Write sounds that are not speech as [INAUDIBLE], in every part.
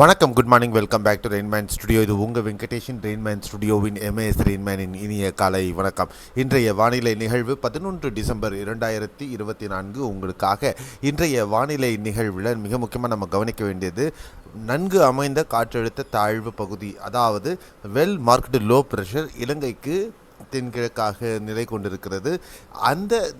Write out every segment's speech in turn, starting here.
வணக்கம் good morning welcome back to Rainman studio இது உங்கள் வெங்கடேஷன் ரெயின்மேன் ஸ்டுடியோவின் எம்ஏஎஸ் ரெயின்மேனின் இனிய காலை வணக்கம். இன்றைய வானிலை நிகழ்வு பதினொன்று டிசம்பர் இரண்டாயிரத்தி இருபத்தி நான்கு. உங்களுக்காக இன்றைய வானிலை நிகழ்வில் மிக முக்கியமாக நம்ம கவனிக்க வேண்டியது நன்கு அமைந்த காற்றழுத்த தாழ்வு பகுதி அதாவது வெல் மார்க்டு லோ ப்ரெஷர் இலங்கைக்கு தென்கிழக்காக நிலை கொண்டிருக்கிறது. அந்த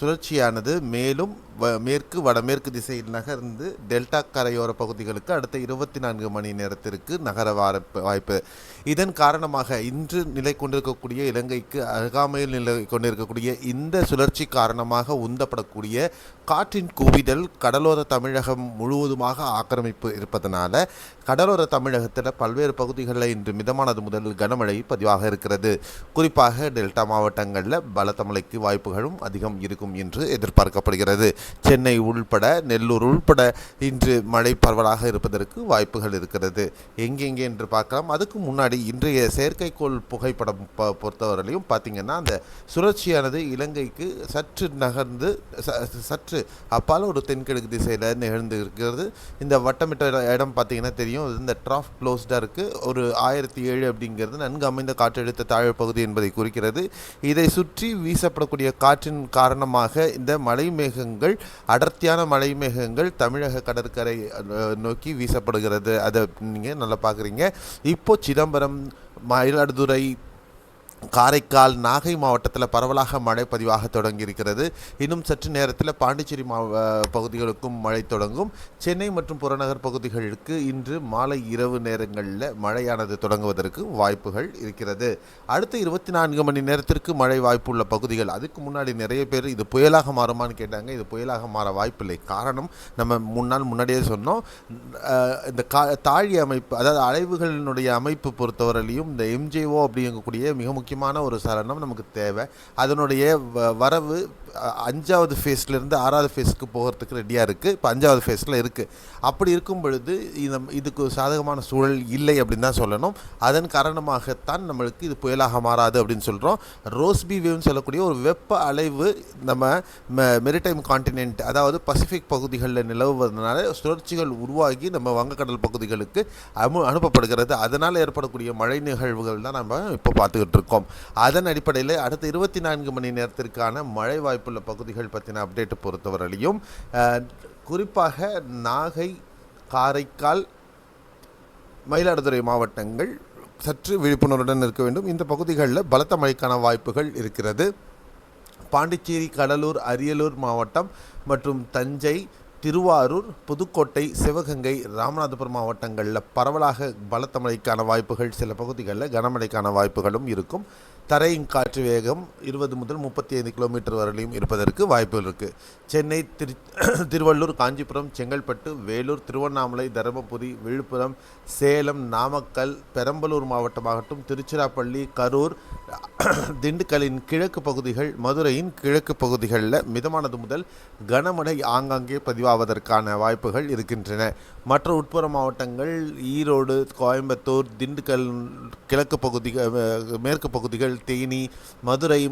சுழற்சியானது மேலும் வ- மேற்கு வடமேற்கு திசையில் நகர்ந்து டெல்டா கரையோர பகுதிகளுக்கு அடுத்த இருபத்தி நான்கு மணி நேரத்திற்கு நகர வாய்ப்பு. இதன் காரணமாக இன்று நிலை கொண்டிருக்கக்கூடிய இலங்கைக்கு அருகாமையில் நிலை கொண்டிருக்கக்கூடிய இந்த சுழற்சி காரணமாக உந்தப்படக்கூடிய காற்றின் குவிதல் கடலோர தமிழகம் முழுவதுமாக ஆக்கிரமிப்பு இருப்பதனால கடலோர தமிழகத்தில் பல்வேறு பகுதிகளில் இன்று மிதமானது முதல் கனமழை பதிவாக இருக்கிறது. குறிப்பாக டெல்டா மாவட்டங்களில் பலத்த மழைக்கு வாய்ப்புகளும் அதிகம் இருக்கும் என்று எதிர்பார்க்கப்படுகிறது. சென்னை உள்பட நெல்லூர் உள்பட இன்று மழை பரவலாக இருப்பதற்கு வாய்ப்புகள் இருக்கிறது. எங்கெங்கே என்று பார்க்கலாம். அதுக்கு முன்னாடி இன்றைய செயற்கைக்கோள் புகைப்படம் பொறுத்தவரையிலையும் பார்த்தீங்கன்னா அந்த சுழற்சியானது இலங்கைக்கு சற்று நகர்ந்து ச- சற்று அப்பால் ஒரு தென்கிழக்கு திசையில் நிகழ்ந்து இருக்கிறது. இந்த வட்டமிட்ட இடம் பார்த்தீங்கன்னா தெரியும். இந்த ட்ராஃப் க்ளோஸ்டாக இருக்குது ஒரு ஆயிரத்தி ஏழு அப்படிங்கிறது நன்கு அமைந்த காற்றழுத்த தாழ்வு பகுதி என்பதை குறிக்கிறது. இதை சுற்றி வீசப்படக்கூடிய காற்றின் காரணமாக இந்த மலை மேகங்கள் அடர்த்தியான மலை மேகங்கள் தமிழக கடற்கரை நோக்கி வீசப்படுகிறது. அதை நீங்கள் நல்லா பார்க்குறீங்க. இப்போ சிதம்பரம் மயிலாடுதுறை காரைக்கால் நாகை மாவட்டத்தில் பரவலாக மழை பதிவாக தொடங்கியிருக்கிறது. இன்னும் சற்று நேரத்தில் பாண்டிச்சேரி மாவ பகுதிகளுக்கும் மழை தொடங்கும். சென்னை மற்றும் புறநகர் பகுதிகளுக்கு இன்று மாலை இரவு நேரங்களில் மழையானது தொடங்குவதற்கு வாய்ப்புகள் இருக்கிறது. அடுத்த இருபத்தி நான்கு மணி நேரத்திற்கு மழை வாய்ப்புள்ள பகுதிகள் அதுக்கு முன்னாடி நிறைய பேர் இது புயலாக மாறுமான்னு கேட்டாங்க. இது புயலாக மாற வாய்ப்பில்லை. காரணம் நம்ம முன்னால் முன்னாடியே சொன்னோம். இந்த கா தாழி அமைப்பு அதாவது அலைவுகளினுடைய அமைப்பு பொறுத்தவரையிலையும் இந்த எம்ஜேஓ அப்படிங்கக்கூடிய மிக முக்கிய முக்கியமான ஒரு சலனம் நமக்கு தேவை. அதனுடைய வரவு அஞ்சாவது ஃபேஸ்லேருந்து ஆறாவது ஃபேஸ்க்கு போகிறதுக்கு ரெடியாக இருக்குது இப்போ அஞ்சாவது ஃபேஸில் இருக்குது அப்படி இருக்கும் பொழுது இந்த இதுக்கு ஒரு சாதகமான சூழல் இல்லை அப்படின்னு தான் சொல்லணும். அதன் காரணமாகத்தான் நம்மளுக்கு இது புயலாக மாறாது அப்படின்னு சொல்கிறோம் ரோஸ்பி வேவ்னு சொல்லக்கூடிய ஒரு வெப்ப அலைவு நம்ம மெரிடைம் காண்டினென்ட் அதாவது பசிபிக் பகுதிகளில் நிலவுவதனால சுழற்சிகள் உருவாகி நம்ம வங்கக்கடல் பகுதிகளுக்கு அமு அனுப்பப்படுகிறது. அதனால் ஏற்படக்கூடிய மழை நிகழ்வுகள் தான் நம்ம இப்போ பார்த்துக்கிட்டு இருக்கோம். அதன் அடிப்படையில் அடுத்த இருபத்தி நான்கு மணி நேரத்திற்கான மழை வாய்ப்பு வாய்ப்புள்ள பகுதிகள் பற்றின அப்டேட் பொறுத்தவரையிலையும் குறிப்பாக நாகை காரைக்கால் மயிலாடுதுறை மாவட்டங்கள் சற்று விழிப்புணர்வுடன் இருக்க வேண்டும். இந்த பகுதிகளில் பலத்த மழைக்கான வாய்ப்புகள் இருக்கிறது. பாண்டிச்சேரி கடலூர் அரியலூர் மாவட்டம் மற்றும் தஞ்சை திருவாரூர் புதுக்கோட்டை சிவகங்கை ராமநாதபுரம் மாவட்டங்களில் பரவலாக பலத்த மழைக்கான வாய்ப்புகள் சில பகுதிகளில் கனமழைக்கான வாய்ப்புகளும் இருக்கும். தரையின் காற்று வேகம் இருபது முதல் முப்பத்தி ஐந்து கிலோமீட்டர் வரையிலும் இருப்பதற்கு வாய்ப்புகள் இருக்குது சென்னை திரு [CLEARS THROAT] திருவள்ளூர் காஞ்சிபுரம் செங்கல்பட்டு வேலூர் திருவண்ணாமலை தருமபுரி விழுப்புரம் சேலம் நாமக்கல் பெரம்பலூர் மாவட்டமாகட்டும் திருச்சிராப்பள்ளி கரூர் [CLEARS THROAT] திண்டுக்கலின் கிழக்கு பகுதிகள் மதுரையின் கிழக்கு பகுதிகளில் மிதமானது முதல் கனமழை ஆங்காங்கே பதிவாவதற்கான வாய்ப்புகள் இருக்கின்றன. மற்ற உட்புற மாவட்டங்கள் ஈரோடு கோயம்புத்தூர் திண்டுக்கல் கிழக்கு பகுதிகள் மேற்கு பகுதிகள் தேனி மதுரை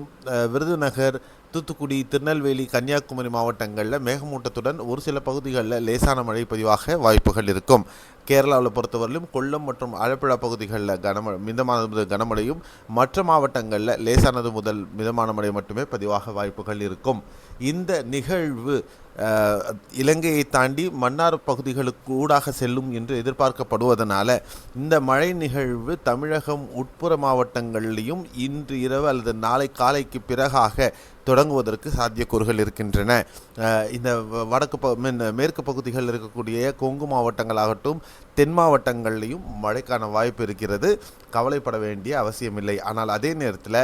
விருதுநகர் தூத்துக்குடி திருநெல்வேலி கன்னியாகுமரி மாவட்டங்களில் மேகமூட்டத்துடன் ஒரு சில பகுதிகளில் லேசான மழை பதிவாக வாய்ப்புகள் இருக்கும். கேரளாவில் பொறுத்தவரையிலும் கொல்லம் மற்றும் ஆலப்புழா பகுதிகளில் கனமழை மிதமானது முதல் கனமழையும் மற்ற மாவட்டங்களில் லேசானது முதல் மிதமான மழை மட்டுமே பதிவாக வாய்ப்புகள் இருக்கும். இந்த நிகழ்வு இலங்கையை தாண்டி மன்னார் பகுதிகளுக்கு ஊடாக செல்லும் என்று எதிர்பார்க்கப்படுவதனால இந்த மழை நிகழ்வு தமிழகம் உட்புற மாவட்டங்களிலும் இன்று இரவு அல்லது நாளை காலைக்கு பிறகாக தொடங்குவதற்கு சாத்தியக்கூறுகள் இருக்கின்றன. இந்த வ- வடக்கு ப மேற்கு பகுதிகளில் இருக்கக்கூடிய கொங்கு மாவட்டங்களாகட்டும் தென் மாவட்டங்கள்லையும் மழைக்கான வாய்ப்பு இருக்கிறது. கவலைப்பட வேண்டிய அவசியமில்லை. ஆனால் அதே நேரத்தில்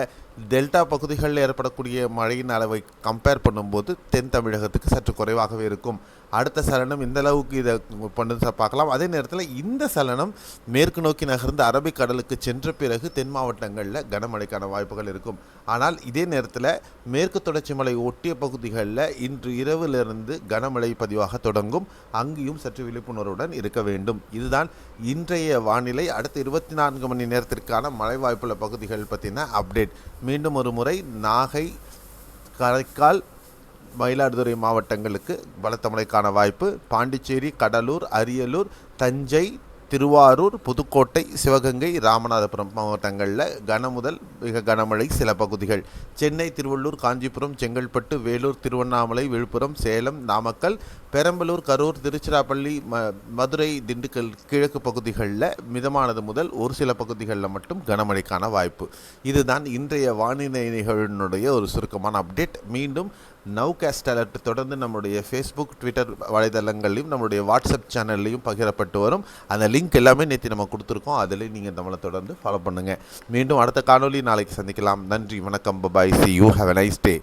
டெல்டா பகுதிகளில் ஏற்படக்கூடிய மழையின் அளவை கம்பேர் பண்ணும்போது தென் தமிழகத்துக்கு சற்று குறைவாகவே இருக்கும். அடுத்த சலனம் இந்த அளவுக்கு இதை பண்ணு பார்க்கலாம். அதே நேரத்தில் இந்த சலனம் மேற்கு நோக்கி நகர்ந்து அரபிக் கடலுக்கு சென்ற பிறகு தென் மாவட்டங்களில் கனமழைக்கான வாய்ப்புகள் இருக்கும். ஆனால் இதே நேரத்தில் மேற்கு தொடர்ச்சி மலை ஒட்டிய பகுதிகளில் இன்று இரவிலிருந்து கனமழை பதிவாக தொடங்கும். அங்கேயும் சற்று விழிப்புணர்வுடன் இருக்க வேண்டும். இதுதான் இன்றைய வானிலை. அடுத்த இருபத்தி நான்கு மணி நேரத்திற்கான மழை வாய்ப்புள்ள பகுதிகள் பற்றின அப்டேட் மீண்டும் ஒரு முறை நாகை காரைக்கால் மயிலாடுதுறை மாவட்டங்களுக்கு பலத்த மழைக்கான வாய்ப்பு. பாண்டிச்சேரி கடலூர் அரியலூர் தஞ்சை திருவாரூர் புதுக்கோட்டை சிவகங்கை ராமநாதபுரம் மாவட்டங்களில் கனமுதல் மிக கனமழை சில பகுதிகள். சென்னை திருவள்ளூர் காஞ்சிபுரம் செங்கல்பட்டு வேலூர் திருவண்ணாமலை விழுப்புரம் சேலம் நாமக்கல் பெரம்பலூர் கரூர் திருச்சிராப்பள்ளி ம மதுரை திண்டுக்கல் கிழக்கு பகுதிகளில் மிதமானது முதல் ஒரு சில பகுதிகளில் மட்டும் கனமழைக்கான வாய்ப்பு. இதுதான் இன்றைய வானிலை நிகழ்வினுடைய ஒரு சுருக்கமான அப்டேட். மீண்டும் நவ்காஸ்ட் அலர்ட் தொடர்ந்து நம்முடைய ஃபேஸ்புக் ட்விட்டர் வலைதளங்களையும் நம்முடைய வாட்ஸ்அப் சேனல்லையும் பகிரப்பட்டு வரும். அந்த லிங்க் எல்லாமே நேற்று நம்ம கொடுத்துருக்கோம். அதில் நீங்கள் நம்மளை தொடர்ந்து ஃபாலோ பண்ணுங்கள் மீண்டும் அடுத்த காணொளி நாளைக்கு சந்திக்கலாம். நன்றி வணக்கம் bye bye see you have a nice day